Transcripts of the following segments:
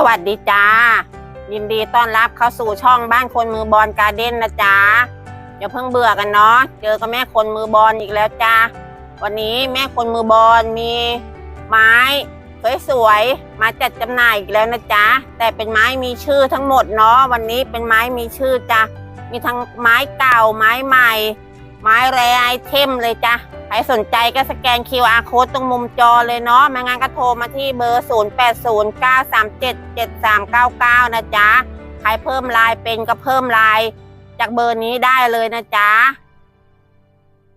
สวัสดีจ้า ยินดีต้อนรับเข้าสู่ช่องบ้านคนมือบอลการ์เด้นนะจ๊ะอย่าเพิ่งเบื่อกันเนาะเจอกับแม่คนมือบอลอีกแล้วจ้าวันนี้แม่คนมือบอลมีไม้สวยๆมาจัดจำหน่ายอีกแล้วนะจ๊ะแต่เป็นไม้มีชื่อทั้งหมดเนาะวันนี้เป็นไม้มีชื่อจ้ะมีทั้งไม้เก่าไม้ใหม่ ไม้แรไอเทมเลยจ้ะ ใครสนใจก็สแกน QR code ตรงมุมจอเลยเนาะไม่งั้นก็โทรมาที่เบอร์ 0809377399 นะจ๊ะ ใครเพิ่มลน์เป็นก็เพิ่มลน์จากเบอร์นี้ได้เลยนะจ๊ะ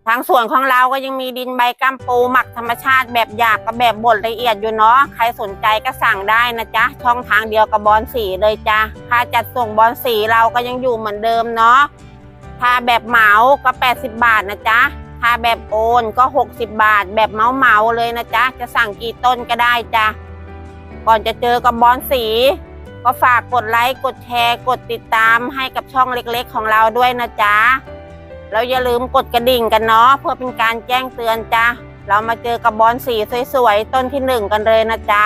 ทางส่วนของเราก็ยังมีดินใบกัมปูหมักธรรมชาติแบบหยาบกับแบบบดละเอียดอยู่เนาะ ใครสนใจก็สั่งได้นะจ๊ะ ช่องทางเดียวกับบอลสีเลยจ้ะ ค่าจัดส่งบอลสีเราก็ยังอยู่เหมือนเดิมเนาะ ถ้าแบบเหมาก็ 80 บาทนะจ๊ะ ถ้าแบบโอนก็ 60 บาท แบบเมาเมาเลยนะจ๊ะ จะสั่งกี่ต้นก็ได้จ้ะ ก่อนจะเจอกับบอลสี ก็ฝากกดไลค์ กดแชร์ กดติดตามให้กับช่องเล็กๆ ของเราด้วยนะจ๊ะ แล้วอย่าลืมกดกระดิ่งกันเนาะเพื่อเป็นการแจ้งเตือนจ้ะ เรามาเจอกับบอลสีสวยๆ ต้นที่หนึ่งกันเลยนะจ๊ะ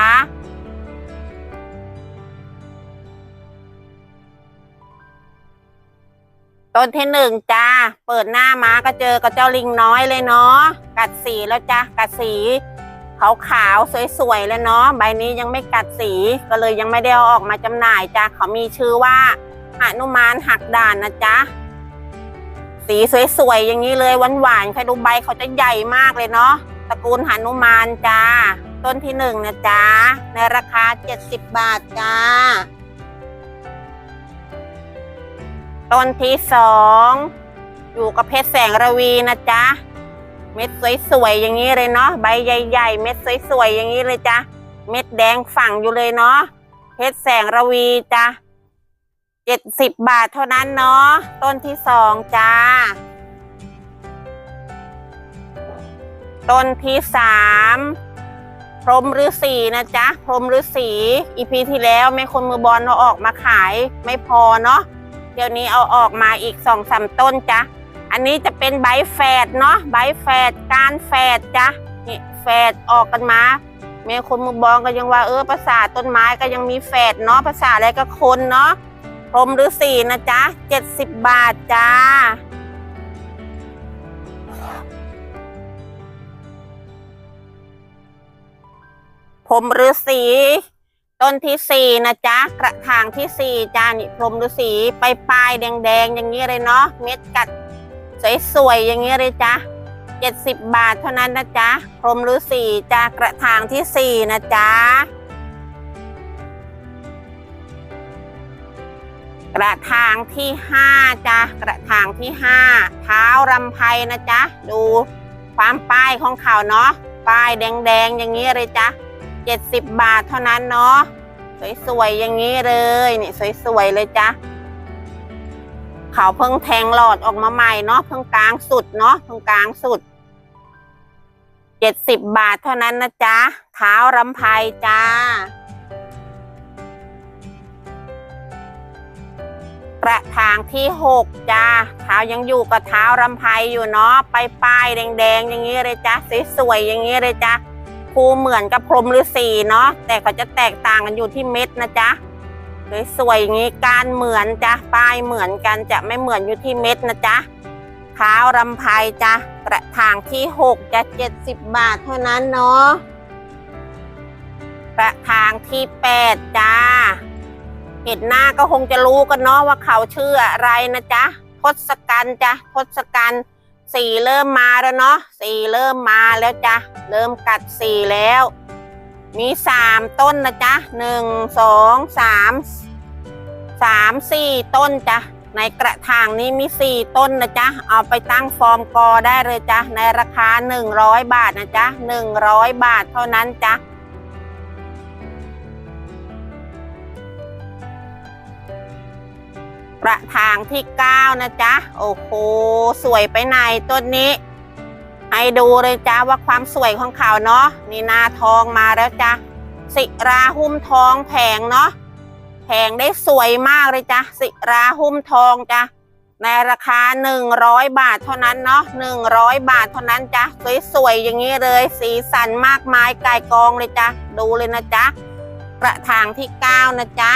ต้นที่หนึ่งจ้า เปิดหน้ามาก็เจอกับเจ้าลิงน้อยเลยเนาะ กัดสีแล้วจ้ะกัดสีขาวขาวๆสวยๆแล้วเนาะ ใบนี้ยังไม่กัดสี ก็เลยยังไม่ได้เอาออกมาจำหน่ายจ้ะเขามีชื่อว่าหนุมานหักด่านนะจ๊ะ สีสวยๆอย่างนี้เลยหวานๆใครดูใบเขาจะใหญ่มากเลยเนาะ ตระกูลหนุมานจ้า ต้นที่หนึ่งนะจ๊ะ ในราคา70บาทจ้า ต้นที่สองอยู่กับเพชรแสงระวีนะจ๊ะ เม็ดสวยๆอย่างนี้เลยเนาะใบใหญ่ๆ เม็ดสวยๆอย่างนี้เลยจ้ะเม็ดแดงฝังอยู่เลยเนาะเพชรแสงระวีจ้ะเจ็ดสิบบาทเท่านั้นเนาะต้นที่สองจ้า ต้นที่สามพรหมฤาษีนะจ๊ะ พรหมฤาษีอีพีที่แล้วแม่คนมือบอลเราออกมาขายไม่พอเนาะ เดี๋ยวนี้เอาออกมาอีกสองสามต้นจ้ะ อันนี้จะเป็นใบแฝดเนาะ ใบแฝดการแฝดจ้ะ นี่แฝดออกกันมาแม่คนมือบองก็ยังว่าเออภาษาต้นไม้ก็ยังมีแฝดเนาะภาษาอะไรก็คนเนาะพรหมฤาษีนะจ๊ะเจ็ดสิบบาทจ้าพรหมฤาษี ต้นที่สี่นะจ๊ะกระถางที่สี่จานี่พรหมฤาษีไปปลายแดงๆอย่างนี้เลยเนาะเม็ดกัดสวยๆอย่างนี้เลยจ้ะเจ็ดสิบบาทเท่านั้นนะจ๊ะพรหมฤาษีจ้ากระถางที่สี่นะจ๊ะกระถางที่ห้าจ้ะกระถางที่ห้าเท้ารำไพนะจ๊ะดูความป้ายของเขาเนาะป้ายแดงๆอย่างนี้เลยจ้ะ เจ็ดสิบบาทเท่านั้นเนาะสวยๆอย่างนี้เลยนี่สวยๆเลยจ้ะเขาเพิ่งแทงหลอดออกมาใหม่เนาะเพิ่งกลางสุดเนาะเพิ่งกลางสุดเจ็ดสิบบาทเท่านั้นนะจ๊ะเท้ารำไพจ้า กระถางที่หกจ้าเท้ายังอยู่กับเท้ารำไพอยู่เนาะไปป้ายแดงๆอย่างนี้เลยจ้ะสวยๆอย่างนี้เลยจ้ะ คูเหมือนกับพรหมฤาษีเนาะแต่ก็จะแตกต่างกันอยู่ที่เม็ดนะจ๊ะสวยๆอย่างนี้การเหมือนจ้ะปลายเหมือนกันจะไม่เหมือนอยู่ที่เม็ดนะจ๊ะเท้ารำไพจ้ะกระถางที่หกจะเจ็ดสิบบาทเท่านั้นเนาะกระถางที่แปดจ้าเห็นหน้าก็คงจะรู้กันเนาะว่าเขาชื่ออะไรนะจ๊ะทศกัณฐ์จ้ะทศกัณฐ์ สีเริ่มมาแล้วเนาะสีเริ่มมาแล้วจ้ะเริ่มกัดสีแล้ว มีสามต้นนะจ๊ะหนึ่งสองสามสามสี่ต้นจ้ะในกระถางนี้มีสี่ต้นนะจ๊ะเอาไปตั้งฟอร์มกอได้เลยจ้ะในราคาหนึ่งร้อยบาทนะจ๊ะหนึ่งร้อยบาทเท่านั้นจ้ะ ระถางที่เก้านะจ๊ะ โอ้โห สวยไปไหนต้นนี้ ให้ดูเลยจ้าว่าความสวยของเขาเนาะนี่นาทองมาแล้วจ้ะสิราหุ้มทองแผงเนาะแผงได้สวยมากเลยจ้ะสิราหุ้มทองจ้ะในราคาหนึ่งร้อยบาทเท่านั้นเนาะหนึ่งร้อยบาทเท่านั้นจ้ะสวยๆอย่างนี้เลย สีสันมากมายกายกองเลยจ้ะดูเลยนะจ๊ะกระถางที่เก้านะจ๊ะ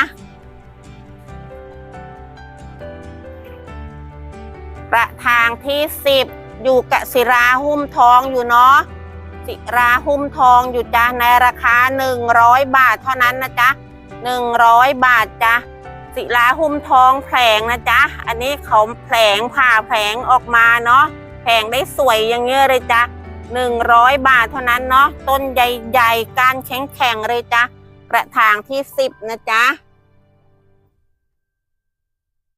กระถางที่สิบอยู่กับศิราหุ้มทองอยู่เนาะศิราหุ้มทองอยู่จ้ะในราคาหนึ่งร้อยบาทเท่านั้นนะจ๊ะหนึ่งร้อยบาทจ้ะศิราหุ้มทองแผงนะจ๊ะ อันนี้เขาแผงผ่าแผงออกมาเนาะแผงได้สวยอย่างเงี้ยเลยจ้ะหนึ่งร้อยบาทเท่านั้นเนาะต้นใหญ่ๆการแข็งแข็งๆเลยจ้ะกระถางที่สิบนะจ๊ะ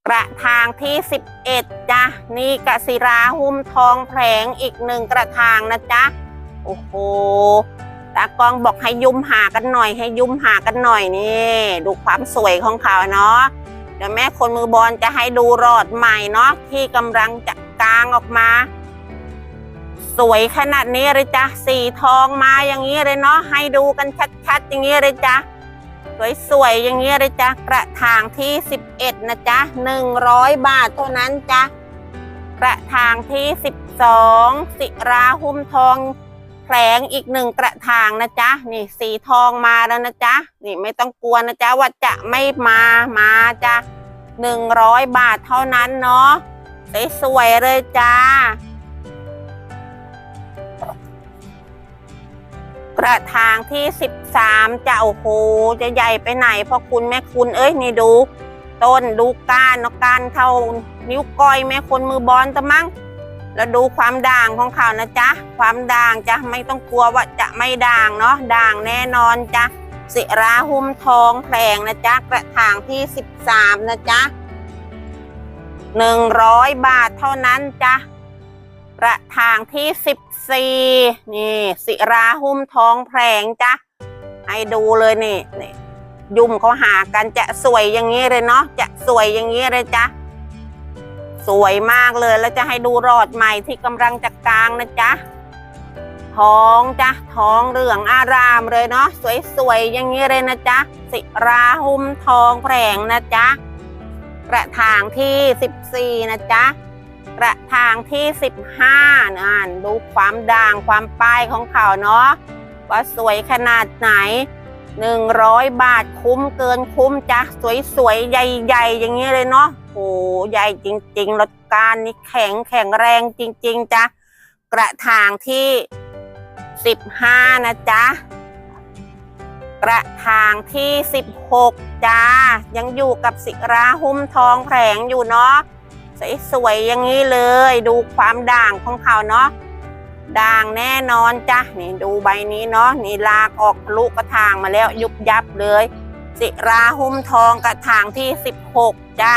กระถางที่ 11จ้ะนี่กะศิราหุ้มทองแผงอีกหนึ่งกระถางนะจ๊ะโอ้โหตากล้องบอกให้ยุ่มหากันหน่อย ให้ยุ่มหากันหน่อยนี่ดูความสวยของเขาเนาะเดี๋ยวแม่คนมือบอลจะให้ดูรอดใหม่เนาะที่กำลังจะกลางออกมา สวยขนาดนี้เลยจ้ะสีทองมาอย่างนี้เลยเนาะให้ดูกันชัดๆอย่างนี้เลยจ้ะ สวยๆอย่างเงี้ยเลยจ้ะกระถางที่ 11 นะจ๊ะ 100 บาทเท่านั้นจ้ะกระถางที่ 12 สิราหุ้มทองแผลงอีกหนึ่งกระถางนะจ๊ะ นี่สีทองมาแล้วนะจ๊ะ นี่ไม่ต้องกลัวนะจ๊ะว่าจะไม่มามาจ้ะ100 บาทเท่านั้นเนาะสวยๆเลยจ้า กระถางที่ 13จะโอ้โหจะใหญ่ไปไหนพ่อคุณแม่คุณเอ้ยนี่ดู ต้นดูก้านเนาะก้านเท่านิ้วก้อยแม่คนมือบอลตะมั้งแล้วดูความด่างของเขานะจ๊ะ ความด่างจะไม่ต้องกลัวว่าจะไม่ด่างเนาะด่างแน่นอนจ้ะสิราหุ้มทองแผลงนะจ๊ะกระถางที่ 13 นะจ๊ะ100 บาทเท่านั้นจ้ะ ระถางที่สิบสี่นี่สิราหุ้มทองแผงจ้ะให้ดูเลยนี่นี่ยุ่มเขาหากันจะสวยอย่างนี้เลยเนาะจะสวยอย่างนี้เลยจ้ะสวยมากเลยแล้วจะให้ดูรอดใหม่ที่กำลังจะกลางนะจ๊ะทองจ้ะทองเหลืองอารามเลยเนาะสวยๆอย่างนี้เลยนะจ๊ะสิราหุ้มทองแผงนะจ๊ะกระถางที่สิบสี่นะจ๊ะ กระถางที่ 15นะดูความด่างความป้ายของเขาเนาะว่าสวยขนาดไหน 100 บาทคุ้มเกินคุ้มจ้ะสวยๆ ใหญ่ๆ อย่างนี้เลยเนาะโอ้ใหญ่จริงๆรถการนี่แข็งแข็งแรงจริง ๆจ้ะกระถางที่ 15 นะจ๊ะกระถางที่ 16 จ้า ยังอยู่กับสิราหุ้มทองแผงอยู่เนาะ สวยๆอย่างนี้เลย ดูความด่างของเขาเนาะด่างแน่นอนจ้ะนี่ดูใบนี้เนาะนี่ลากออกทะลุกระถางมาแล้วยุบยับเลย สิราหุ้มทองกระถางที่ 16จ้ะ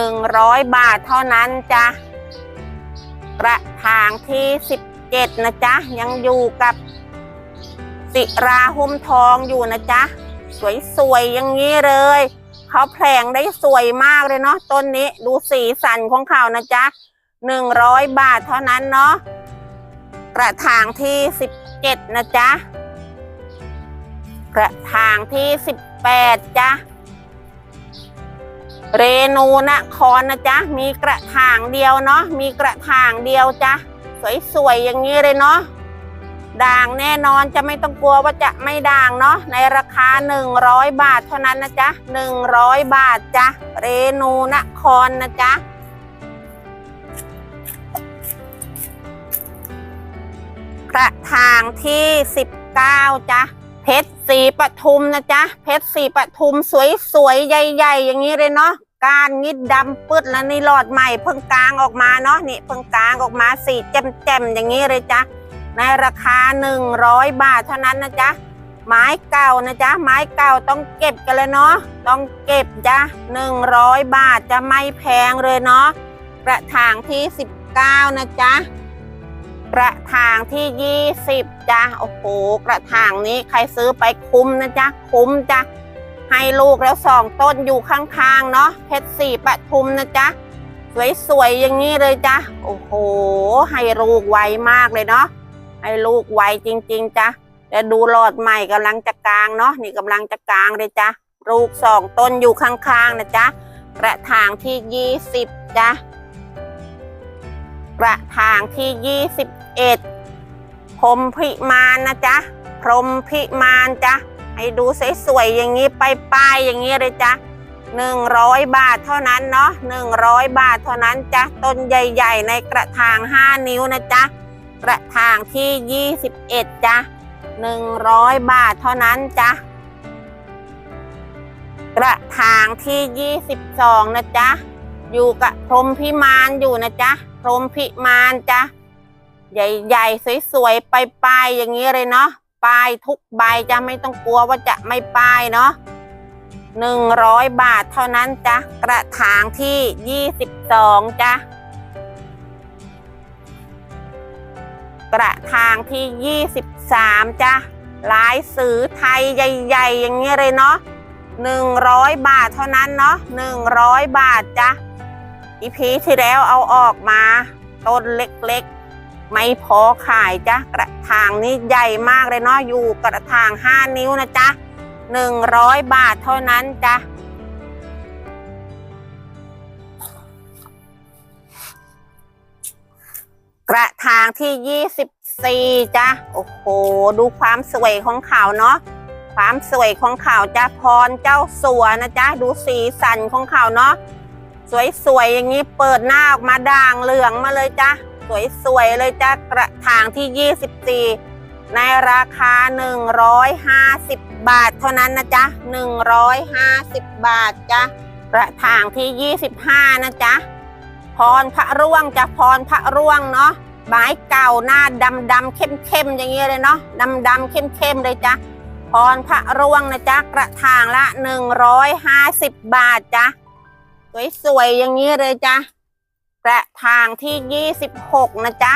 100 บาทเท่านั้นจ้ะกระถางที่ 17 นะจ๊ะ ยังอยู่กับสิราหุ้มทองอยู่นะจ๊ะ สวยๆอย่างนี้เลย เขาแผลงได้สวยมากเลยเนาะต้นนี้ดูสีสันของเขานะจ๊ะหนึ่งร้อยบาทเท่านั้นเนาะกระถางที่สิบเจ็ดนะจ๊ะกระถางที่สิบแปดจ้ะเรนูนครนะจ๊ะมีกระถางเดียวเนาะมีกระถางเดียวจ้ะสวยๆอย่างนี้เลยเนาะ ด่างแน่นอนจะไม่ต้องกลัวว่าจะไม่ด่างเนาะในราคา 100 บาทเท่านั้นนะจ๊ะ 100 บาทจ้ะเรนูนครนะจ๊ะกระถางที่ 19จ้ะเพชรสีปทุมนะจ๊ะเพชรสีปทุมสวยๆ ใหญ่ๆ อย่างนี้เลยเนาะก้านงิดดำปึ๊ดแล้วนี่หลอดใหม่เพิ่งกลางออกมาเนาะนี่เพิ่งกลางออกมาสีแจ่มๆอย่างนี้เลยจ้ะ ในราคา 100 บาทเท่านั้นนะจ๊ะไม้เก่านะจ๊ะไม้เก่าต้องเก็บกันเลยเนาะต้องเก็บจ้ะ100 บาทจะไม่แพงเลยเนาะกระถางที่ 19 นะจ๊ะกระถางที่ 20จ้ะโอ้โหกระถางนี้ใครซื้อไปคุ้มนะจ๊ะคุ้มจ้ะให้ลูกแล้วสองต้นอยู่ข้างๆเนาะเพชรสีปทุมนะจ๊ะสวยๆอย่างนี้เลยจ้ะโอ้โห ให้ลูกไวมากเลยเนาะ ให้ลูกไวจริง ๆจ้ะเดี๋ยวดูหลอดใหม่กำลังจะกลางเนาะนี่กำลังจะกลางเลยจ้ะลูกสองต้นอยู่ข้างๆนะจ๊ะกระถางที่ยี่สิบจ้ะกระถางที่ยี่สิบเอ็ดพรหมพิมานนะจ๊ะพรหมพิมานจ้ะให้ดูสวยๆอย่างนี้ไปป้ายๆอย่างนี้เลยจ้ะหนึ่งร้อยบาทเท่านั้นเนาะหนึ่งร้อยบาทเท่านั้นจ้ะต้นใหญ่ ๆ ในกระถางห้านิ้วนะจ๊ะ กระถางที่ยี่สิบเอ็ดจ้ะหนึ่งร้อยบาทเท่านั้นจ้ะกระถางที่ยี่สิบสองนะจ๊ะ อยู่กับพรมพิมานอยู่นะจ๊ะ พรมพิมานจ้ะ ใหญ่ๆ สวยๆ ไปายๆอย่างนี้เลยเนาะป้ายทุกใบจะไม่ต้องกลัวว่าจะไม่ป้ายเนาะหนึ่งร้อยบาทเท่านั้นจ้ะ กระถางที่ยี่สิบสองจ้ะ กระถางที่ยี่สิบสามจ้ะลายสือไทยใหญ่ๆ อย่างนี้เลยเนาะหนึ่งร้อยบาทเท่านั้นเนาะหนึ่งร้อยบาทจ้ะอีพีที่แล้วเอาออกมา ต้นเล็กๆ ไม่พอขายจ้ะกระถางนี้ใหญ่มากเลยเนาะอยู่กระถางห้านิ้วนะจ๊ะหนึ่งร้อยบาทเท่านั้นจ้ะางที่ยี่สิบสี่จ้ะโอ้โห ดูความสวยของเขาเนาะความสวยของเขาจ้ะพรเจ้าสัวนะจ๊ะดูสีสันของเขาเนาะสวยๆอย่างนี้เปิดหน้าออกมาด่างเหลืองมาเลยจ้ะสวยๆเลยจ้ะกระถางที่ 24 ในราคา 150 บาทเท่านั้นนะจ๊ะ150 บาทจ้ะกระถางที่ 25 นะจ๊ะพรพระร่วงจะพรพระร่วงเนาะ ไม้เก่าหน้าดำดำเข้มเข้มอย่างเงี้ยเลยเนาะดำดำเข้มเข้มเลยจ้ะพรพระร่วงนะจ๊ะกระถางละ150บบาทจ้ะสวยๆอย่างนี้เลยจ้ะกระถางที่26นะจ๊ะ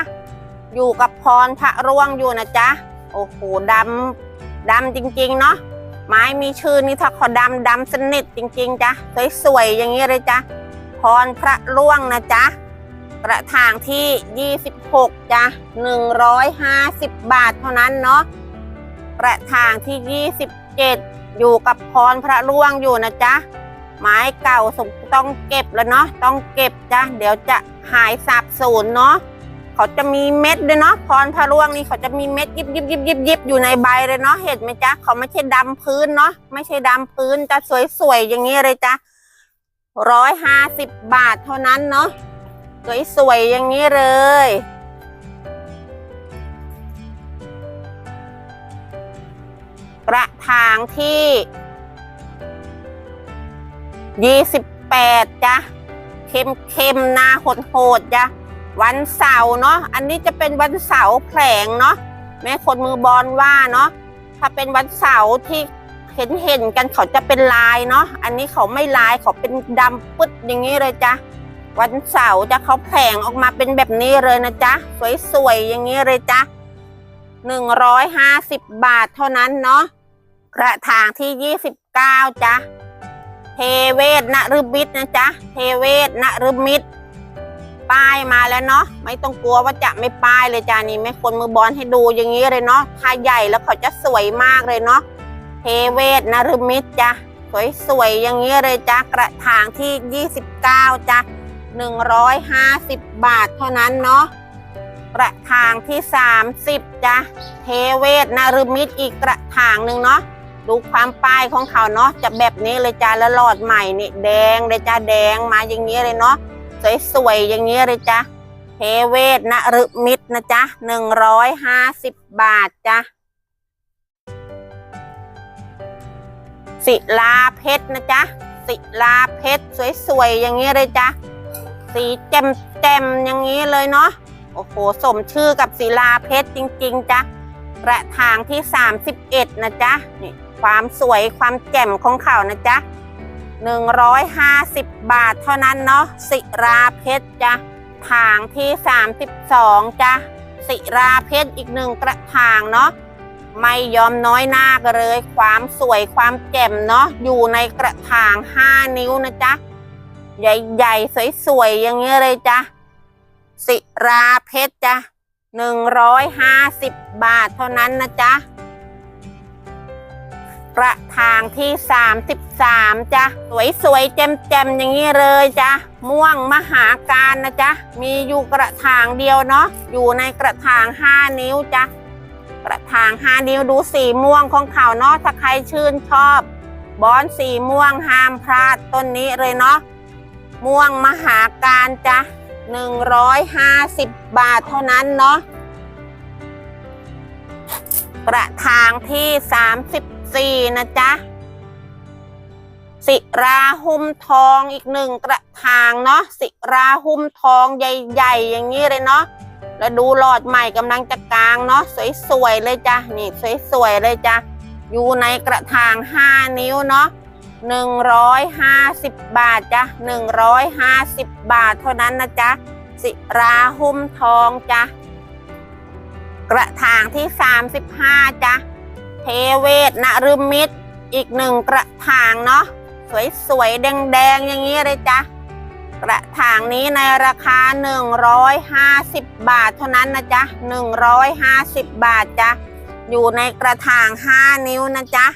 อยู่กับพรพระร่วงอยู่นะจ๊ะโอ้โหดำดำจริงๆเนาะไม้มีชื่อนี่ถ้าขาดำดำสนิทจริงๆจ้ะสวยๆอย่างนี้เลยจ้ะพรพระร่วงนะจ๊ะ กระถางที่ 26จ้ะ150 บาทเท่านั้นเนาะกระถางที่ 27 อยู่กับพรพระร่วงอยู่นะจ๊ะไม้เก่าสมต้องเก็บแล้วเนาะต้องเก็บจ้ะเดี๋ยวจะหายสาบสูญเนาะเขาจะมีเม็ดด้วยเนาะพรพระร่วงนี่เขาจะมีเม็ดยิบยิบยิบยิบยิบอยู่ในใบเลยเนาะเห็นไหมจ๊ะเขาไม่ใช่ดำพื้นเนาะไม่ใช่ดำพื้นจะสวยๆอย่างนี้เลยจ้ะร้อยห้าสิบบาทเท่านั้นเนาะ สวยๆอย่างนี้เลย กระถางที่ยี่สิบแปดจ้ะเค็มๆหนาโหดโหดๆจ้ะวันเสาร์เนาะอันนี้จะเป็นวันเสาร์แผลงเนาะแม่คนมือบอลว่าเนาะถ้าเป็นวันเสาร์ที่เห็นเห็นๆกันเขาจะเป็นลายเนาะอันนี้เขาไม่ลายเขาเป็นดำปึ๊ดอย่างนี้เลยจ้ะ วันเสาร์จะเขาแผงออกมาเป็นแบบนี้เลยนะจ๊ะ สวยๆอย่างนี้เลยจ้ะหนึ่งร้อยห้าสิบบาทเท่านั้นเนาะกระถางที่ยี่สิบเก้าจ้ะเทเวศนฤมิตนะจ๊ะเทเวศนฤมิตป้ายมาแล้วเนาะไม่ต้องกลัวว่าจะไม่ป้ายเลยจ้านี่แม่คนมือบอลให้ดูอย่างนี้เลยเนาะถ้าใหญ่แล้วเขาจะสวยมากเลยเนาะเทเวศนฤมิตจ้ะสวยๆอย่างนี้เลยจ้ะกระถางที่ 29จ้ะ 150 บาทเท่านั้นเนาะกระถางที่ 30จ้ะเทเวศนฤมิตอีกกระถางหนึ่งเนาะดูความป้ายของเขาเนาะจะแบบนี้เลยจ้าแล้วหลอดใหม่นี่แดงเลยจ้าแดงมาอย่างนี้เลยเนาะสวยๆอย่างนี้เลยจ้าเทเวศนฤมิตนะจ๊ะหนึ่งร้อยห้าสิบบาทจ้ะศิลาเพชรนะจ๊ะศิลาเพชรสวยๆอย่างนี้เลยจ้ะ สีแจ่มๆอย่างนี้เลยเนาะโอ้โหสมชื่อกับศิลาเพชรจริง ๆจ้ะกระถางที่ 31 นะจ๊ะนี่ความสวยความแจ่มของเขานะจ๊ะ150 บาทเท่านั้นเนาะสิราเพชรจ้ะถางที่ 32จ้ะสิราเพชรอีกหนึ่งกระถางเนาะไม่ยอมน้อยหน้ากันเลย ความสวยความแจ่มเนาะอยู่ในกระถาง 5 นิ้วนะจ๊ะ ใหญ่ๆ สวยๆ อย่างเงี้ยเลยจ้ะ สิราเพชรจ้ะหนึ่งร้อยห้าสิบบาทเท่านั้นนะจ๊ะ กระถางที่สามสิบสามจ้ะ สวยๆ แจ่มๆ อย่างนี้เลยจ้ะ ม่วงมหาการนะจ๊ะ มีอยู่กระถางเดียวเนาะ อยู่ในกระถางห้านิ้วจ้ะ กระถางห้านิ้วดูสีม่วงของเขาเนาะ ถ้าใครชื่นชอบ บอนสีม่วงห้ามพลาดต้นนี้เลยเนาะ ม่วงมหาการจ้ะหนึ่งร้อยห้าสิบบาทเท่านั้นเนาะกระถางที่สามสิบสี่นะจ๊ะ สิราหุ้มทองอีกหนึ่งกระถางเนาะสิราหุ้มทองใหญ่ๆ อย่างนี้เลยเนาะแล้วดูหลอดใหม่กำลังจะกลางเนาะสวยๆเลยจ้ะนี่สวยๆเลยจ้ะอยู่ในกระถางห้านิ้วเนาะ หนึ่งร้อยห้าสิบบาทจ้ะหนึ่งร้อยห้าสิบบาทเท่านั้นนะจ๊ะสิราหุ้มทองจ้ะกระถางที่สามสิบห้าจ้ะเทเวศนฤมิตรอีกหนึ่งกระถางเนาะสวยๆ แดงๆ อย่างนี้เลยจ้ะกระถางนี้ในราคา 150 บาทเท่านั้นนะจ๊ะ150 บาทจ้ะอยู่ในกระถาง 5 นิ้วนะจ๊ะ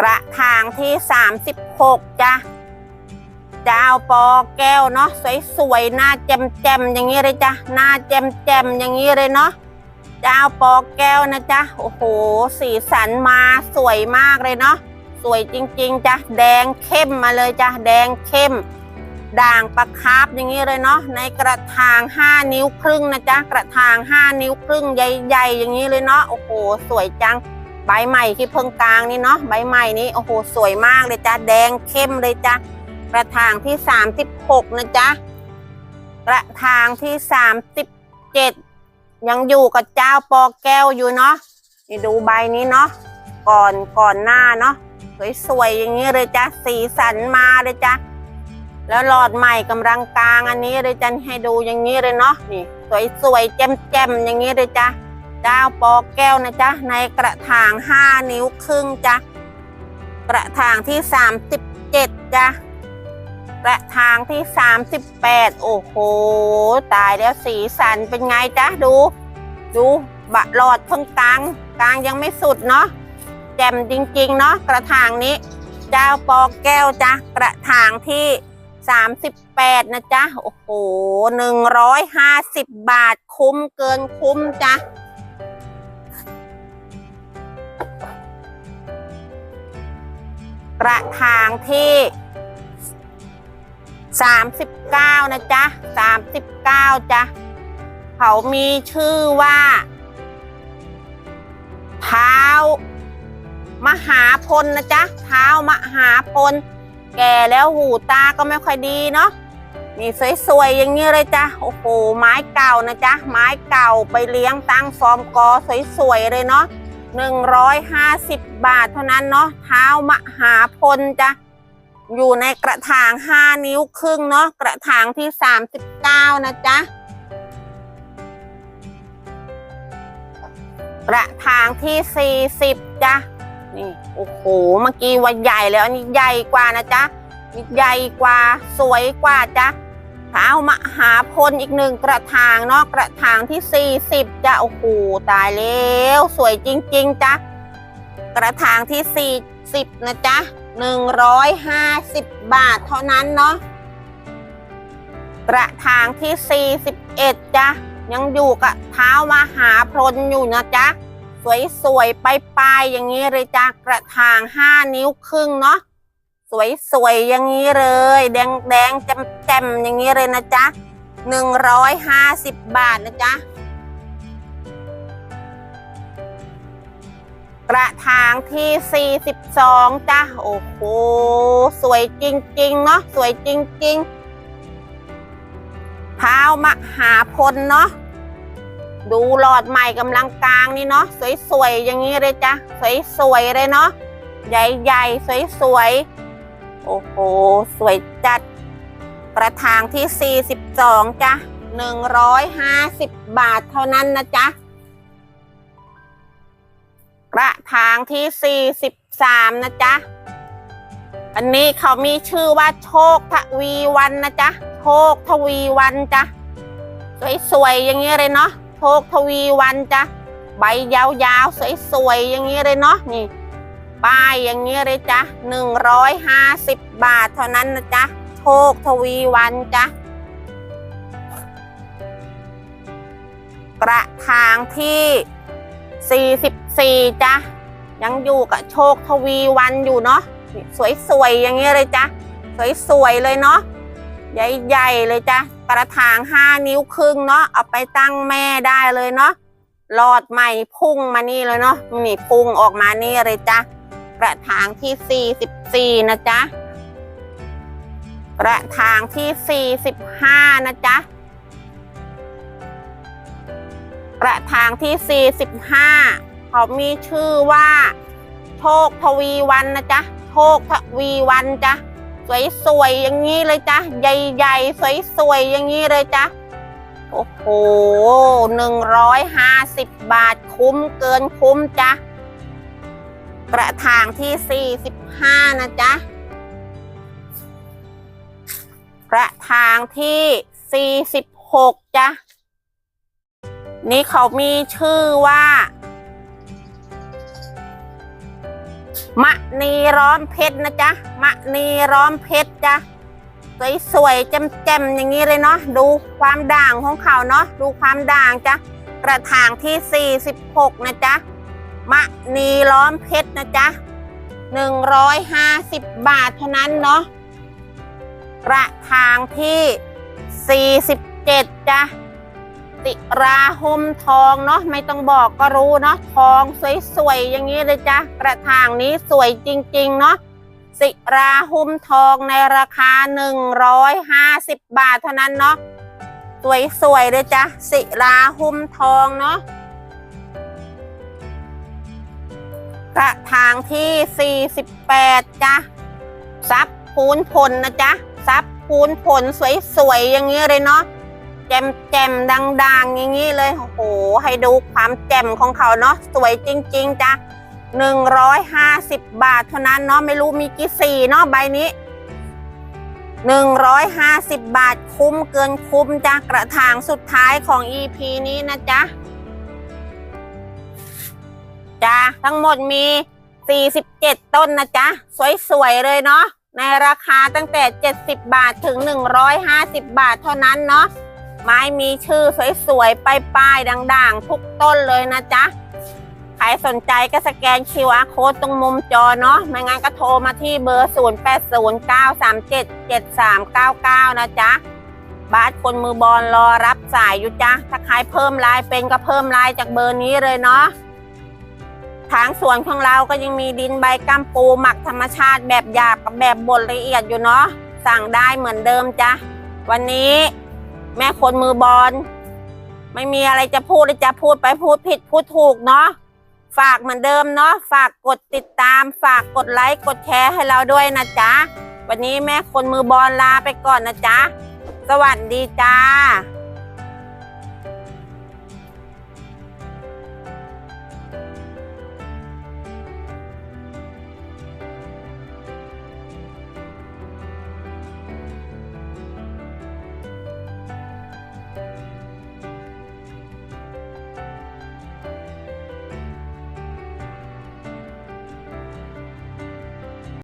กระถางที่36จ้ะเจ้าปอแก้วเนาะสวยๆหน้าแจ่มๆอย่างนี้เลยจ้ะหน้าแจ่มๆอย่างนี้เลยเนาะเจ้าปอแก้วนะจ๊ะโอ้โห สีสันมาสวยมากเลยเนาะสวยจริง ๆจ้ะแดงเข้มมาเลยจ้ะแดงเข้ม ด่างประคาบอย่างนี้เลยเนาะในกระถาง5นิ้วครึ่งนะจ๊ะกระถาง5นิ้วครึ่งใหญ่ ๆ อย่างนี้เลยเนาะโอ้โห สวยจัง ใบใหม่ที่เพิ่งกลางนี่เนาะใบใหม่นี้โอ้โหสวยมากเลยจ้ะแดงเข้มเลยจ้ะกระถางที่36นะจ๊ะกระถางที่37ยังอยู่กับเจ้าปอแก้วอยู่เนาะนี่ดูใบนี้เนาะก่อนก่อนหน้าเนาะสวยๆอย่างนี้เลยจ้ะสีสันมาเลยจ้ะแล้วหลอดใหม่กำลังกลางอันนี้เลยจ้ะให้ดูอย่างนี้เลยเนาะนี่ สวยๆแจ่มๆอย่างนี้เลยจ้ะ เจ้าปอแก้วนะจ๊ะ ในกระถางห้านิ้วครึ่งจ้ะ กระถางที่สามสิบเจ็ดจ้ะ กระถางที่ 38 โอ้โห ตายแล้วสีสันเป็นไงจ๊ะ ดู ดูบะหลอดเพิ่งกลางกลางยังไม่สุดเนาะแจ่มจริงๆเนาะกระถางนี้ เจ้าปอแก้วจ้ะ กระถางที่38นะจ๊ะ โอ้โห150บาทคุ้มเกินคุ้มจ้ะ กระถางที่สามสิบเก้านะจ๊ะสามสิบเก้าจ้ะ เขามีชื่อว่าเท้ามหาพลนะจ๊ะเท้ามหาพล แก่แล้วหูตาก็ไม่ค่อยดีเนาะนี่สวยๆอย่างนี้เลยจ้ะโอ้โหไม้เก่านะจ๊ะ ไม้เก่าไปเลี้ยงตั้งฟอร์มกอสวยๆเลยเนาะ หนึ่งร้อยห้าสิบบาทเท่านั้นเนาะเท้ามหาพลจ้ะอยู่ในกระถาง 5 นิ้วครึ่งเนาะกระถางที่ 39 นะจ๊ะกระถางที่ 40จ้ะนี่โอ้โหเมื่อกี้ว่าใหญ่แล้วอันนี้ใหญ่กว่านะจ๊ะนี่ใหญ่กว่าสวยกว่าจ้ะ เท้ามหาพลอีกหนึ่งกระถางเนาะกระถางที่ 40จ้ะโอ้โหตายแล้วสวยจริงๆจ้ะกระถางที่ 40 นะจ๊ะหนึ่งร้อยห้าสิบบาทเท่านั้นเนาะกระถางที่สี่สิบเอ็ดจ้ะยังอยู่กับเท้ามหาพลอยู่นะจ๊ะ สวยๆไปลายๆอย่างนี้เลยจ้ะกระถางห้านิ้วครึ่งเนาะ สวยๆอย่างนี้เลย แดงๆแจ่มๆอย่างนี้เลยนะจ๊ะหนึ่งร้อยห้าสิบบาทนะจ๊ะกระถางที่ 42 จ้ะ โอ้โห สวยจริง ๆ เนาะสวยจริงๆเท้ามหาพลเนาะดูหลอดใหม่กำลังกลางนี่เนาะสวยๆอย่างนี้เลยจ้ะ สวยๆเลยเนาะใหญ่ๆ สวยๆ โอ้โห สวยจัด กระถางที่ 42จ้ะ150 บาทเท่านั้นนะจ๊ะ กระถางที่ 43 นะจ๊ะ อันนี้เขามีชื่อว่าโชคทวีวันนะจ๊ะ โชคทวีวันจ้ะ สวยๆอย่างนี้เลยเนาะ โชคทวีวันจ้ะ ใบยาวๆ สวยๆอย่างนี้เลยเนาะ นี่ ป้ายอย่างนี้เลยจ้ะ150 บาทเท่านั้นนะจ๊ะโชคทวีวันจ้ะกระถางที่ 44จ้ะยังอยู่กับโชคทวีวันอยู่เนาะสวยๆอย่างนี้เลยจ้ะสวยๆเลยเนาะใหญ่ๆเลยจ้ะกระถาง5นิ้วครึ่งเนาะเอาไปตั้งแม่ได้เลยเนาะหลอดใหม่พุ่งมานี่เลยเนาะนี่พุ่งออกมานี่เลยจ้ะ กระถางที่ 44 นะจ๊ะ กระถางที่ 45 นะจ๊ะ กระถางที่ 45 เขามีชื่อว่า โชคทวีวันนะจ๊ะ โชคทวีวันจ้ะสวยๆอย่างนี้เลยจ้ะใหญ่ๆ สวยๆอย่างนี้เลยจ้ะโอ้โหหนึ่งร้อยห้าสิบบาทคุ้มเกินคุ้มจ้ะ กระถางที่ 45 นะจ๊ะ กระถางที่ 46 จ้ะ นี่เขามีชื่อว่ามะนีร้อมเพชรนะจ๊ะมะนีร้อมเพชรจ้ะสวยๆแจ่มๆอย่างนี้เลยเนาะดูความด่างของเขาเนาะดูความด่างจ้ะกระถางที่ 46 นะจ๊ะ มะนีล้อมเพชรนะจ๊ะ150บาทเท่านั้นเนาะกระถางที่47จ้ะติราหุมทองเนาะไม่ต้องบอกก็รู้เนาะทองสวยๆอย่างนี้เลยจ้ะกระถางนี้สวยจริงๆเนาะสิราหุมทองในราคา 150 บาทเท่านั้นเนาะสวยๆเลยจ้ะสิราหุมทองเนาะ กระถางที่ 48จ้ะซับพูนผลนะจ๊ะซับพูนผลสวยๆอย่างนี้เลยเนาะแจมแจมๆดังๆ อย่างนี้เลยโอ้โหให้ดูความแจมของเขาเนาะสวยจริง ๆจ้ะหนึ่งร้อยห้าสิบบาทเท่านั้นเนาะไม่รู้มีกี่สีเนาะใบนี้หนึ่งร้อยห้าสิบบาทคุ้มเกินคุ้มจ้ะกระถางสุดท้ายของ EP นี้นะจ๊ะ จ้ะทั้งหมดมี 47 ต้นนะจ๊ะ สวยๆ เลยเนาะในราคาตั้งแต่ 70 บาทถึง 150 บาทเท่านั้นเนาะไม้มีชื่อสวยๆ ป้ายๆด่างๆ ทุกต้นเลยนะจ๊ะใครสนใจก็สแกน QR code ตรงมุมจอเนาะไม่งั้นก็โทรมาที่เบอร์ 0809377399 นะจ๊ะบาสคนมือบอลรอรับสายอยู่จ้ะถ้าใครเพิ่มไลน์เป็นก็เพิ่มไลน์จากเบอร์นี้เลยเนาะ ทางสวนของเราก็ยังมีดินใบกัมปูหมักธรรมชาติแบบหยาบกับแบบบดละเอียดอยู่เนาะสั่งได้เหมือนเดิมจ้ะวันนี้แม่คนมือบอลไม่มีอะไรจะพูดเลยจะพูดไปพูดผิดพูดถูกเนาะฝากเหมือนเดิมเนาะฝากกดติดตาม ฝากกดไลค์กดแชร์ให้เราด้วยนะจ๊ะวันนี้แม่คนมือบอลลาไปก่อนนะจ๊ะสวัสดีจ้า